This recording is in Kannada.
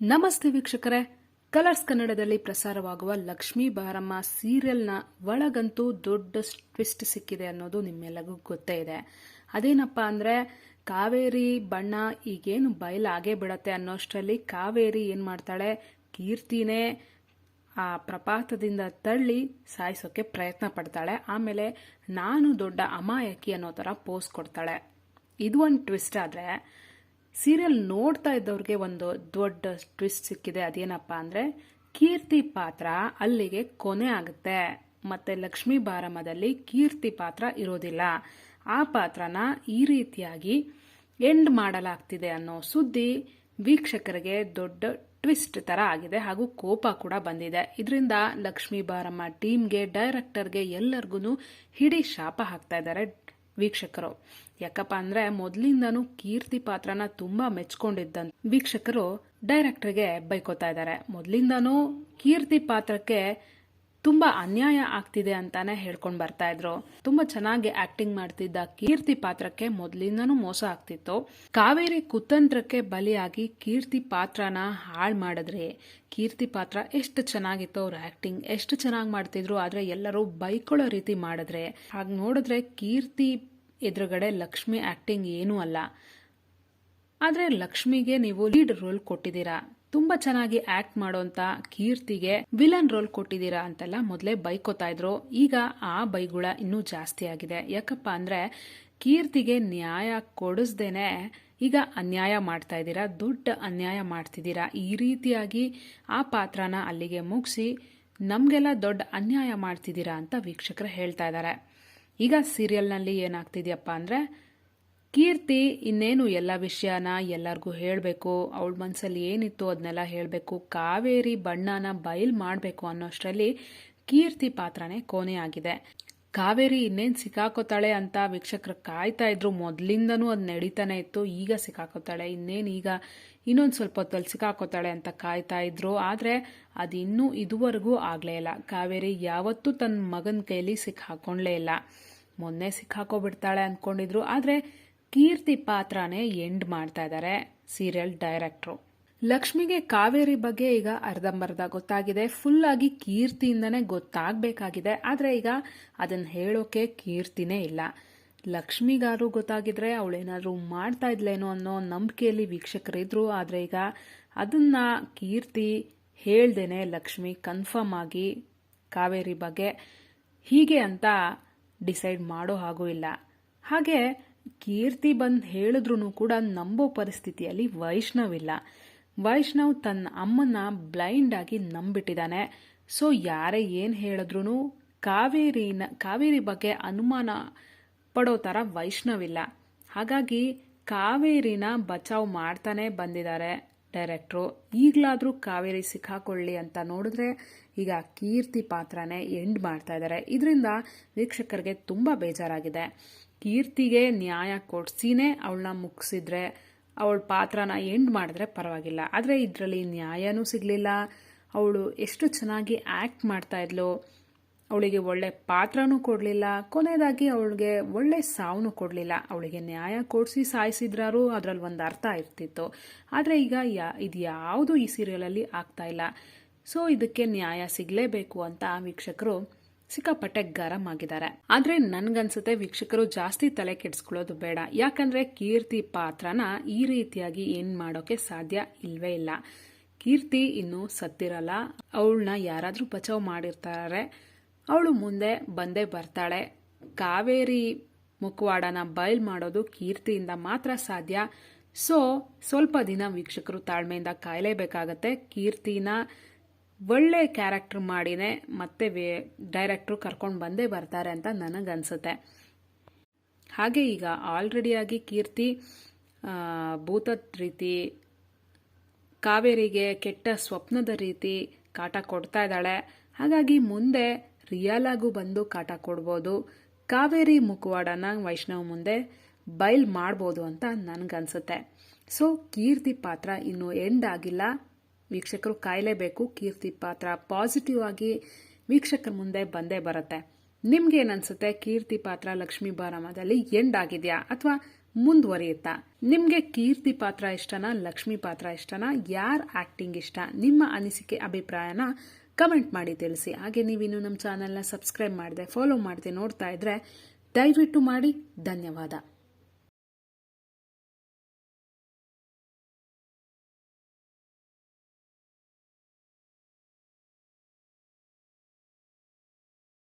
ನಮಸ್ತೆ ವೀಕ್ಷಕರೇ. ಕಲರ್ಸ್ ಕನ್ನಡದಲ್ಲಿ ಪ್ರಸಾರವಾಗುವ ಲಕ್ಷ್ಮೀ ಬಾರಮ್ಮ ಸೀರಿಯಲ್ನ ಒಳಗಂತೂ ದೊಡ್ಡ ಟ್ವಿಸ್ಟ್ ಸಿಕ್ಕಿದೆ ಅನ್ನೋದು ನಿಮ್ಮೆಲ್ಲಗೂ ಗೊತ್ತೇ ಇದೆ. ಅದೇನಪ್ಪ ಅಂದರೆ, ಕಾವೇರಿ ಬಣ್ಣ ಈಗೇನು ಬಯಲಾಗೇ ಬಿಡತ್ತೆ ಅನ್ನೋಷ್ಟರಲ್ಲಿ ಕಾವೇರಿ ಏನು ಮಾಡ್ತಾಳೆ? ಕೀರ್ತಿನೇ ಆ ಪ್ರಪಾತದಿಂದ ತಳ್ಳಿ ಸಾಯಿಸೋಕೆ ಪ್ರಯತ್ನ ಪಡ್ತಾಳೆ. ಆಮೇಲೆ ನಾನು ದೊಡ್ಡ ಅಮಾಯಕಿ ಅನ್ನೋ ಥರ ಪೋಸ್ ಕೊಡ್ತಾಳೆ. ಇದು ಒಂದು ಟ್ವಿಸ್ಟ್ ಆದರೆ ಸೀರಿಯಲ್ ನೋಡ್ತಾ ಇದ್ದವ್ರಿಗೆ ಒಂದು ದೊಡ್ಡ ಟ್ವಿಸ್ಟ್ ಸಿಕ್ಕಿದೆ. ಅದೇನಪ್ಪ ಅಂದರೆ, ಕೀರ್ತಿ ಪಾತ್ರ ಅಲ್ಲಿಗೆ ಕೊನೆ ಆಗುತ್ತೆ. ಮತ್ತೆ ಲಕ್ಷ್ಮೀ ಬಾರಮದಲ್ಲಿ ಕೀರ್ತಿ ಪಾತ್ರ ಇರೋದಿಲ್ಲ. ಆ ಪಾತ್ರನ ಈ ರೀತಿಯಾಗಿ ಎಂಡ್ ಮಾಡಲಾಗ್ತಿದೆ ಅನ್ನೋ ಸುದ್ದಿ ವೀಕ್ಷಕರಿಗೆ ದೊಡ್ಡ ಟ್ವಿಸ್ಟ್ ತರ ಆಗಿದೆ ಹಾಗೂ ಕೋಪ ಕೂಡ ಬಂದಿದೆ. ಇದರಿಂದ ಲಕ್ಷ್ಮೀ ಬಾರಮ್ಮ ಟೀಮ್ಗೆ ಡೈರೆಕ್ಟರ್ಗೆ ಎಲ್ಲರಿಗೂ ಹಿಡಿ ಶಾಪ ಹಾಕ್ತಾ ಇದ್ದಾರೆ. ವೀಕ್ಷಕರು. ಯಾಕಪ್ಪ ಅಂದ್ರೆ ಮೊದಲಿಂದನೂ ಕೀರ್ತಿ ಪಾತ್ರನ ತುಂಬಾ ಮೆಚ್ಕೊಂಡಿದ್ದಂತ ವೀಕ್ಷಕರು ಡೈರೆಕ್ಟರ್ಗೆ ಬೈಕೋತಾ ಇದ್ದಾರೆ. ಮೊದಲಿಂದನೂ ಕೀರ್ತಿ ಪಾತ್ರಕ್ಕೆ ತುಂಬಾ ಅನ್ಯಾಯ ಆಗ್ತಿದೆ ಅಂತಾನೆ ಹೇಳ್ಕೊಂಡು ಬರ್ತಾ ಇದ್ರು. ತುಂಬಾ ಚೆನ್ನಾಗಿ ಆಕ್ಟಿಂಗ್ ಮಾಡ್ತಿದ್ದ ಕೀರ್ತಿ ಪಾತ್ರಕ್ಕೆ ಮೊದಲಿಂದನೂ ಮೋಸ ಆಗ್ತಿತ್ತು. ಕಾವೇರಿ ಕುತಂತ್ರಕ್ಕೆ ಬಲಿಯಾಗಿ ಕೀರ್ತಿ ಪಾತ್ರನ ಹಾಳು ಮಾಡಿದ್ರೆ ಕೀರ್ತಿ ಪಾತ್ರ ಎಷ್ಟು ಚೆನ್ನಾಗಿತ್ತು ಅವ್ರ ಆಕ್ಟಿಂಗ್ ಎಷ್ಟು ಚೆನ್ನಾಗಿ ಮಾಡ್ತಿದ್ರು, ಆದ್ರೆ ಎಲ್ಲರೂ ಬೈಕೊಳ್ಳೋ ರೀತಿ ಮಾಡಿದ್ರೆ. ಹಾಗೆ ನೋಡಿದ್ರೆ ಕೀರ್ತಿ ಎದುರುಗಡೆ ಲಕ್ಷ್ಮಿ ಆಕ್ಟಿಂಗ್ ಏನೂ ಅಲ್ಲ. ಆದ್ರೆ ಲಕ್ಷ್ಮಿಗೆ ನೀವು ಲೀಡ್ ರೋಲ್ ಕೊಟ್ಟಿದ್ದೀರಾ. ತುಂಬಾ ಚೆನ್ನಾಗಿ ಆಕ್ಟ್ ಮಾಡೋಂತ ಕೀರ್ತಿಗೆ ವಿಲನ್ ರೋಲ್ ಕೊಟ್ಟಿದ್ದೀರಾ ಅಂತೆಲ್ಲ ಮೊದಲೇ ಬೈಕೋತಾ ಇದ್ರು. ಈಗ ಆ ಬೈಗುಳ ಇನ್ನೂ ಜಾಸ್ತಿ ಆಗಿದೆ. ಯಾಕಪ್ಪ ಅಂದ್ರೆ ಕೀರ್ತಿಗೆ ನ್ಯಾಯ ಕೊಡಿಸ್ದೇನೆ ಈಗ ಅನ್ಯಾಯ ಮಾಡ್ತಾ ಇದ್ದೀರಾ, ದೊಡ್ಡ ಅನ್ಯಾಯ ಮಾಡ್ತಿದ್ದೀರಾ. ಈ ರೀತಿಯಾಗಿ ಆ ಪಾತ್ರನ ಅಲ್ಲಿಗೆ ಮುಗಿಸಿ ನಮಗೆಲ್ಲ ದೊಡ್ಡ ಅನ್ಯಾಯ ಮಾಡ್ತಿದ್ದೀರಾ ಅಂತ ವೀಕ್ಷಕರು ಹೇಳ್ತಾ ಇದ್ದಾರೆ. ಈಗ ಸೀರಿಯಲ್ನಲ್ಲಿ ಏನಾಗ್ತಿದ್ಯಪ್ಪ ಅಂದರೆ ಕೀರ್ತಿ ಇನ್ನೇನು ಎಲ್ಲ ವಿಷಯನ ಎಲ್ಲರಿಗೂ ಹೇಳಬೇಕು. ಅವಳ ಮನಸ್ಸಲ್ಲಿ ಏನಿತ್ತು ಅದನ್ನೆಲ್ಲ ಹೇಳಬೇಕು. ಕಾವೇರಿ ಬಣ್ಣನ ಬಯಲ್ ಮಾಡಬೇಕು ಅನ್ನೋಷ್ಟರಲ್ಲಿ ಕೀರ್ತಿ ಪಾತ್ರನೇ ಕೊನೆ ಆಗಿದೆ. ಕಾವೇರಿ ಇನ್ನೇನು ಸಿಕ್ಕಾಕೋತಾಳೆ ಅಂತ ವೀಕ್ಷಕರು ಕಾಯ್ತಾ ಇದ್ರು. ಮೊದಲಿಂದನೂ ಅದು ನಡೀತಾನೆ ಇತ್ತು. ಈಗ ಸಿಕ್ಕಾಕೋತಾಳೆ. ಇನ್ನೇನು ಈಗ ಇನ್ನೊಂದು ಸ್ವಲ್ಪ ಹೊತ್ತಲ್ಲಿ ಸಿಕ್ಕಾಕೋತಾಳೆ ಅಂತ ಕಾಯ್ತಾ ಇದ್ರು. ಆದರೆ ಅದು ಇನ್ನೂ ಇದುವರೆಗೂ ಆಗಲೇ ಇಲ್ಲ. ಕಾವೇರಿ ಯಾವತ್ತೂ ತನ್ನ ಮಗನ ಕೈಲಿ ಸಿಕ್ಕಾಕೊಂಡ್ಲೇ ಇಲ್ಲ. ಮೊನ್ನೆ ಸಿಕ್ಕಾಕೋಬಿಡ್ತಾಳೆ ಅಂದ್ಕೊಂಡಿದ್ರು ಆದರೆ ಕೀರ್ತಿ ಪಾತ್ರನೇ ಎಂಡ್ ಮಾಡ್ತಾ ಇದ್ದಾರೆ ಸೀರಿಯಲ್ ಡೈರೆಕ್ಟ್ರು. ಲಕ್ಷ್ಮಿಗೆ ಕಾವೇರಿ ಬಗ್ಗೆ ಈಗ ಅರ್ಧಂಬರ್ಧ ಗೊತ್ತಾಗಿದೆ. ಫುಲ್ ಆಗಿ ಕೀರ್ತಿಯಿಂದನೇ ಗೊತ್ತಾಗಬೇಕಾಗಿದೆ. ಆದರೆ ಈಗ ಅದನ್ನು ಹೇಳೋಕೆ ಕೀರ್ತಿನೇ ಇಲ್ಲ. ಲಕ್ಷ್ಮಿಗಾರು ಗೊತ್ತಾಗಿದ್ರೆ ಅವಳೇನಾದ್ರೂ ಮಾಡ್ತಾ ಇದ್ಲೇನೋ ಅನ್ನೋ ನಂಬಿಕೆಯಲ್ಲಿ ವೀಕ್ಷಕರಿದ್ರು. ಆದರೆ ಈಗ ಅದನ್ನ ಕೀರ್ತಿ ಹೇಳ್ದೇನೆ ಲಕ್ಷ್ಮಿ ಕನ್ಫರ್ಮ್ ಆಗಿ ಕಾವೇರಿ ಬಗ್ಗೆ ಹೀಗೆ ಅಂತ ಡಿಸೈಡ್ ಮಾಡೋ ಹಾಗೂ ಇಲ್ಲ. ಹಾಗೆ ಕೀರ್ತಿ ಬಂದು ಹೇಳಿದ್ರು ಕೂಡ ನಂಬೋ ಪರಿಸ್ಥಿತಿಯಲ್ಲಿ ವೈಷ್ಣವ್ ಇಲ್ಲ ವೈಷ್ಣವ್ ತನ್ನ ಅಮ್ಮನ ಬ್ಲೈಂಡ್ ಆಗಿ ನಂಬಿಟ್ಟಿದ್ದಾನೆ. ಸೊ ಯಾರೇ ಏನು ಹೇಳಿದ್ರು ಕಾವೇರಿನ, ಕಾವೇರಿ ಬಗ್ಗೆ ಅನುಮಾನ ಪಡೋ ಥರ ವೈಷ್ಣವ್ ಇಲ್ಲ ಹಾಗಾಗಿ ಕಾವೇರಿನ ಬಚಾವ್ ಮಾಡ್ತಾನೆ ಬಂದಿದ್ದಾರೆ ಡೈರೆಕ್ಟ್ರು. ಈಗಲಾದರೂ ಕಾವೇರಿ ಸಿಕ್ಕಾಕೊಳ್ಳಿ ಅಂತ ನೋಡಿದ್ರೆ ಈಗ ಕೀರ್ತಿ ಪಾತ್ರನೇ ಎಂಡ್ ಮಾಡ್ತಾ ಇದ್ದಾರೆ. ಇದರಿಂದ ವೀಕ್ಷಕರಿಗೆ ತುಂಬ ಬೇಜಾರಾಗಿದೆ. ಕೀರ್ತಿಗೆ ನ್ಯಾಯ ಕೊಡ್ಸಿನೇ ಅವಳನ್ನ ಮುಗಿಸಿದ್ರೆ, ಅವಳ ಪಾತ್ರನ ಎಂಡ್ ಮಾಡಿದ್ರೆ ಪರವಾಗಿಲ್ಲ. ಆದರೆ ಇದರಲ್ಲಿ ನ್ಯಾಯನೂ ಸಿಗಲಿಲ್ಲ. ಅವಳು ಎಷ್ಟು ಚೆನ್ನಾಗಿ ಆ್ಯಕ್ಟ್ ಮಾಡ್ತಾ ಇದ್ಲು. ಅವಳಿಗೆ ಒಳ್ಳೆ ಪಾತ್ರನೂ ಕೊಡಲಿಲ್ಲ. ಕೊನೆಯದಾಗಿ ಅವಳಿಗೆ ಒಳ್ಳೆ ಸಾವನು ಕೊಡಲಿಲ್ಲ. ಅವಳಿಗೆ ನ್ಯಾಯ ಕೊಡಿಸಿ ಸಾಯಿಸಿದ್ರೂ ಅದರಲ್ಲಿ ಒಂದು ಅರ್ಥ ಇರ್ತಿತ್ತು. ಆದರೆ ಈಗ ಯಾ ಇದು ಯಾವುದು ಈ ಸೀರಿಯಲಲ್ಲಿ ಆಗ್ತಾ ಇಲ್ಲ. ಸೊ ಇದಕ್ಕೆ ನ್ಯಾಯ ಸಿಗಲೇಬೇಕು ಅಂತ ವೀಕ್ಷಕರು ಸಿಕ್ಕಾಪಟ್ಟೆ ಗರಂ ಆಗಿದ್ದಾರೆ. ಆದ್ರೆ ನನ್ಗನ್ಸುತ್ತೆ ವೀಕ್ಷಕರು ಜಾಸ್ತಿ ತಲೆ ಕೆಡಿಸ್ಕೊಳ್ಳೋದು ಬೇಡ. ಯಾಕಂದ್ರೆ ಕೀರ್ತಿ ಪಾತ್ರನ ಈ ರೀತಿಯಾಗಿ ಏನ್ ಮಾಡೋಕೆ ಸಾಧ್ಯ ಇಲ್ವೇ ಇಲ್ಲ. ಕೀರ್ತಿ ಇನ್ನು ಸತ್ತಿರಲ್ಲ. ಅವಳನ್ನ ಯಾರಾದ್ರೂ ಬಚಾವ್ ಮಾಡಿರ್ತಾರೆ. ಅವಳು ಮುಂದೆ ಬಂದೇ ಬರ್ತಾಳೆ. ಕಾವೇರಿ ಮುಖವಾಡನ ಬಯಲ್ ಮಾಡೋದು ಕೀರ್ತಿಯಿಂದ ಮಾತ್ರ ಸಾಧ್ಯ. ಸೊ ಸ್ವಲ್ಪ ದಿನ ವೀಕ್ಷಕರು ತಾಳ್ಮೆಯಿಂದ ಕಾಯಲೇಬೇಕಾಗತ್ತೆ. ಕೀರ್ತಿನ ಒಳ್ಳೆ ಕ್ಯಾರೆಕ್ಟರ್ ಮಾಡಿನೇ ಮತ್ತೆ ಡೈರೆಕ್ಟ್ರು ಕರ್ಕೊಂಡು ಬಂದೇ ಬರ್ತಾರೆ ಅಂತ ನನಗನ್ಸುತ್ತೆ. ಹಾಗೆ ಈಗ ಆಲ್ರೆಡಿಯಾಗಿ ಕೀರ್ತಿ ಭೂತದ ರೀತಿ ಕಾವೇರಿಗೆ ಕೆಟ್ಟ ಸ್ವಪ್ನದ ರೀತಿ ಕಾಟ ಕೊಡ್ತಾ ಇದ್ದಾಳೆ. ಹಾಗಾಗಿ ಮುಂದೆ ರಿಯಲ್ ಬಂದು ಕಾಟ ಕೊಡ್ಬೋದು. ಕಾವೇರಿ ಮುಖವಾಡನ ವೈಷ್ಣವ್ ಮುಂದೆ ಬೈಲ್ ಮಾಡ್ಬೋದು ಅಂತ ನನಗನ್ಸುತ್ತೆ. ಸೊ ಕೀರ್ತಿ ಪಾತ್ರ ಇನ್ನೂ ಎಂಡ್ ಆಗಿಲ್ಲ. ವೀಕ್ಷಕರು ಕಾಯಲೇಬೇಕು ಕೀರ್ತಿ ಪಾತ್ರ ಪಾಸಿಟಿವ್ ಆಗಿ ವೀಕ್ಷಕರ ಮುಂದೆ ಬಂದೇ ಬರುತ್ತೆ. ನಿಮ್ಗೆ ಏನನ್ಸುತ್ತೆ? ಕೀರ್ತಿ ಪಾತ್ರ ಲಕ್ಷ್ಮೀ ಬಾರಾಮದಲ್ಲಿ ಎಂಡ್ ಆಗಿದೆಯಾ ಅಥವಾ ಮುಂದುವರಿಯುತ್ತಾ? ನಿಮಗೆ ಕೀರ್ತಿ ಪಾತ್ರ ಇಷ್ಟನಾ, ಲಕ್ಷ್ಮಿ ಪಾತ್ರ ಇಷ್ಟನಾ? ಯಾರ್ ಆಕ್ಟಿಂಗ್ ಇಷ್ಟ? ನಿಮ್ಮ ಅನಿಸಿಕೆ, ಅಭಿಪ್ರಾಯನ ಕಮೆಂಟ್ ಮಾಡಿ ತಿಳಿಸಿ. ಹಾಗೆ ನೀವಿನ್ನು ನಮ್ಮ ಚಾನೆಲ್ನ ಸಬ್ಸ್ಕ್ರೈಬ್ ಮಾಡಿದೆ ಫಾಲೋ ಮಾಡದೆ ನೋಡ್ತಾ ಇದ್ರೆ ದಯವಿಟ್ಟು ಮಾಡಿ. ಧನ್ಯವಾದ.